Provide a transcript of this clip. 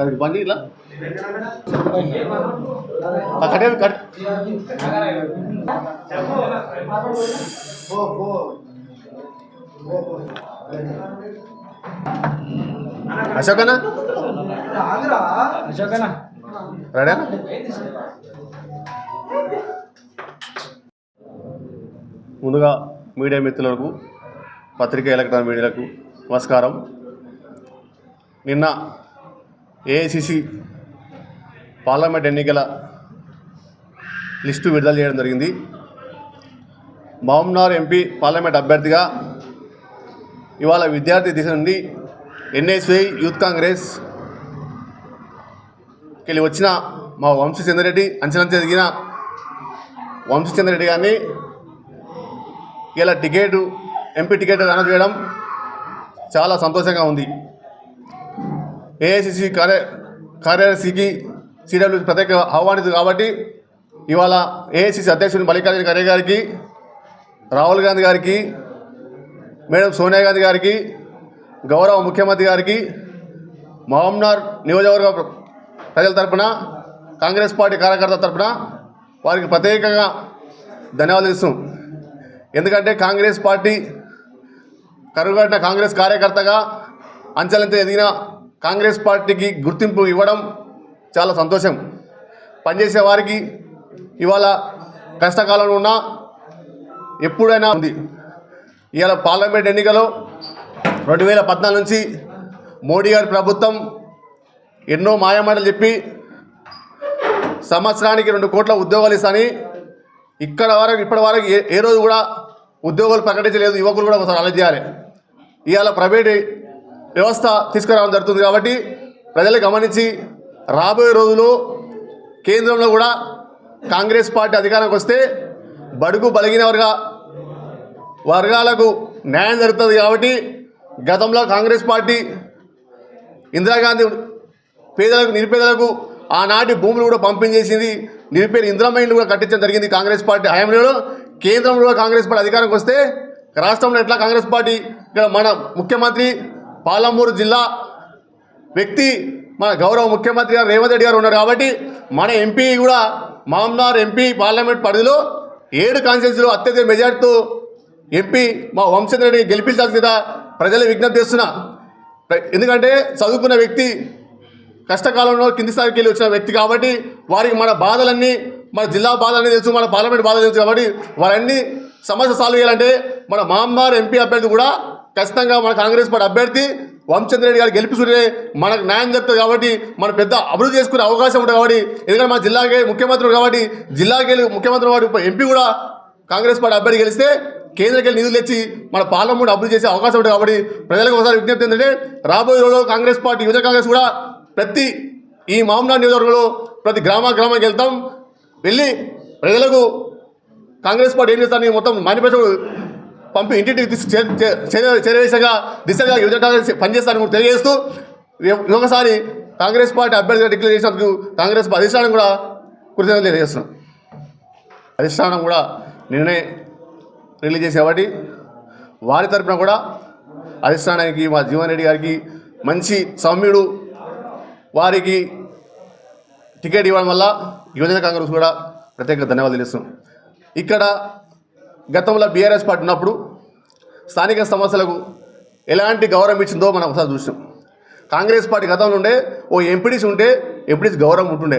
అది బంద్ ఇట్లా? ఆ కట్టే కట్. అశోకనా? అశోకనా రెడీ ముందుగా మీడియా మిత్రులకు పత్రికా ఎలక్ట్రానిక్ మీడియాలకు నమస్కారం. నిన్న ఏఐసిసి పార్లమెంట్ ఎన్నికల లిస్టు విడుదల చేయడం జరిగింది. మహమ్నార్ ఎంపీ పార్లమెంట్ అభ్యర్థిగా ఇవాళ విద్యార్థి దిశ నుండి ఎన్ఎస్ఐ యూత్ కాంగ్రెస్ వెళ్ళి వచ్చిన మా వంశచంద్రెడ్డి అంచనా జరిగిన వంశచంద్రెడ్డి గారిని ఇలా టికెట్ ఎంపీ టికెట్ అనౌన్స్ చేయడం చాలా సంతోషంగా ఉంది. ఏఐసిసి కార్య కార్యదర్శికి సిడబ్ల్యూ ప్రత్యేక ఆహ్వానితులు కాబట్టి ఇవాళ ఏఐసిసి అధ్యక్షుడు మల్లికార్జున ఖర్గే గారికి రాహుల్ గాంధీ గారికి మేడం సోనియా గాంధీ గారికి గౌరవ ముఖ్యమంత్రి గారికి మహమ్నార్ నియోజకవర్గ ప్రజల తరఫున కాంగ్రెస్ పార్టీ కార్యకర్తల తరపున వారికి ప్రత్యేకంగా ధన్యవాదాలు ఇస్తాం ఎందుకంటే కాంగ్రెస్ పార్టీ కరుగట్టిన కాంగ్రెస్ కార్యకర్తగా అంచెలంత ఎదిగిన కాంగ్రెస్ పార్టీకి గుర్తింపు ఇవ్వడం చాలా సంతోషం. పనిచేసే వారికి ఇవాళ కష్టకాలంలో ఉన్నా ఎప్పుడైనా ఉంది. ఇవాళ పార్లమెంట్ ఎన్నికలో రెండు వేల పద్నాలుగు నుంచి మోడీ గారి ప్రభుత్వం ఎన్నో మాయమాటలు చెప్పి సంవత్సరానికి రెండు కోట్ల ఉద్యోగాలు ఇస్తాని ఇక్కడ వరకు ఇప్పటి వరకు ఏ ఏ రోజు కూడా ఉద్యోగాలు ప్రకటించలేదు యువకులు కూడా ఒకసారి అలా చేయాలి ఇవాళ ప్రైవేట్ వ్యవస్థ తీసుకురావడం జరుగుతుంది కాబట్టి ప్రజలు గమనించి రాబోయే రోజుల్లో కేంద్రంలో కూడా కాంగ్రెస్ పార్టీ అధికారానికి వస్తే బడుగు బలిగిన వర్గ వర్గాలకు న్యాయం జరుగుతుంది కాబట్టి గతంలో కాంగ్రెస్ పార్టీ ఇందిరాగాంధీ పేదలకు నిరుపేదలకు ఆనాటి భూములు కూడా పంపించేసింది నిరుపేద ఇంద్రమైండ్లు కూడా కట్టించడం జరిగింది కాంగ్రెస్ పార్టీ హయాంలో. కేంద్రంలో కూడా కాంగ్రెస్ పార్టీ అధికారంకి వస్తే రాష్ట్రంలో ఎట్లా కాంగ్రెస్ పార్టీ ఇక్కడ మన ముఖ్యమంత్రి పాలమూరు జిల్లా వ్యక్తి మన గౌరవ ముఖ్యమంత్రి గారు రేవంత్ రెడ్డి గారు ఉన్నారు కాబట్టి మన ఎంపీ కూడా మామ్నార్ ఎంపీ పార్లమెంట్ పరిధిలో ఏడు కాన్స్టిట్యూన్సీలో అత్యధిక మెజార్టీతో ఎంపీ మా వంశేంద్ర రెడ్డి గెలిపించాల్సిందిగా ప్రజలు విజ్ఞప్తి చేస్తున్నా. ఎందుకంటే చదువుకున్న వ్యక్తి కష్టకాలంలో కింది స్థాయికి వెళ్ళి వచ్చిన వ్యక్తి కాబట్టి వారికి మన బాధలన్నీ మన జిల్లా బాధలన్నీ తెలుసు మన పార్లమెంట్ బాధలు తెలుసు కాబట్టి వారన్నీ సమస్య సాల్వ్ చేయాలంటే మన మామ్నార్ ఎంపీ అభ్యర్థి కూడా ఖచ్చితంగా మన కాంగ్రెస్ పార్టీ అభ్యర్థి వంశచంద్ర రెడ్డి గారు గెలిపిస్తుంటే మనకు న్యాయం జరుగుతుంది కాబట్టి మన పెద్ద అభివృద్ధి చేసుకునే అవకాశం ఉంటుంది కాబట్టి ఎందుకంటే మన జిల్లాకి ముఖ్యమంత్రి కాబట్టి జిల్లాకి ముఖ్యమంత్రి వాడు ఎంపీ కూడా కాంగ్రెస్ పార్టీ అభ్యర్థి గెలిస్తే కేంద్రకి వెళ్ళి నిధులు తెచ్చి మన పార్లమెంట్ అభివృద్ధి చేసే అవకాశం ఉంటుంది కాబట్టి ప్రజలకు ఒకసారి విజ్ఞప్తి ఏంటంటే రాబోయే రోజుల్లో కాంగ్రెస్ పార్టీ యువజన కాంగ్రెస్ కూడా ప్రతి ఈ మామూలు నియోజకవర్గంలో ప్రతి గ్రామ గ్రామానికి వెళ్తాం. వెళ్ళి ప్రజలకు కాంగ్రెస్ పార్టీ ఏం చేస్తారని మొత్తం మేనిఫెస్టో పంపి ఇంటింటికి తీసి చేరవేసగా దిశగా యువజన కాంగ్రెస్ పనిచేస్తారని కూడా తెలియజేస్తూ ఇ- ఒకసారి కాంగ్రెస్ పార్టీ అభ్యర్థిగా డిక్లేర్ చేసినందుకు కాంగ్రెస్ అధిష్టానం కూడా కృతజ్ఞతలు తెలియజేస్తున్నాం. అధిష్టానం కూడా నిన్నే రిలీజ్ చేసే కాబట్టి వారి తరపున కూడా అధిష్టానానికి మా జీవన్ రెడ్డి గారికి మంచి సౌమ్యుడు వారికి టికెట్ ఇవ్వడం వల్ల యువజన కాంగ్రెస్ కూడా ప్రత్యేక ధన్యవాదాలు తెలుస్తున్నాం. ఇక్కడ గతంలో బీఆర్ఎస్ పార్టీ ఉన్నప్పుడు స్థానిక సమస్యలకు ఎలాంటి గౌరవం ఇచ్చిందో మనం ఒకసారి చూసాం కాంగ్రెస్ పార్టీ గతంలో ఉండే ఓ ఎంపీడీసీ ఉంటే ఎంపీడీసీ గౌరవం ఉంటుండే.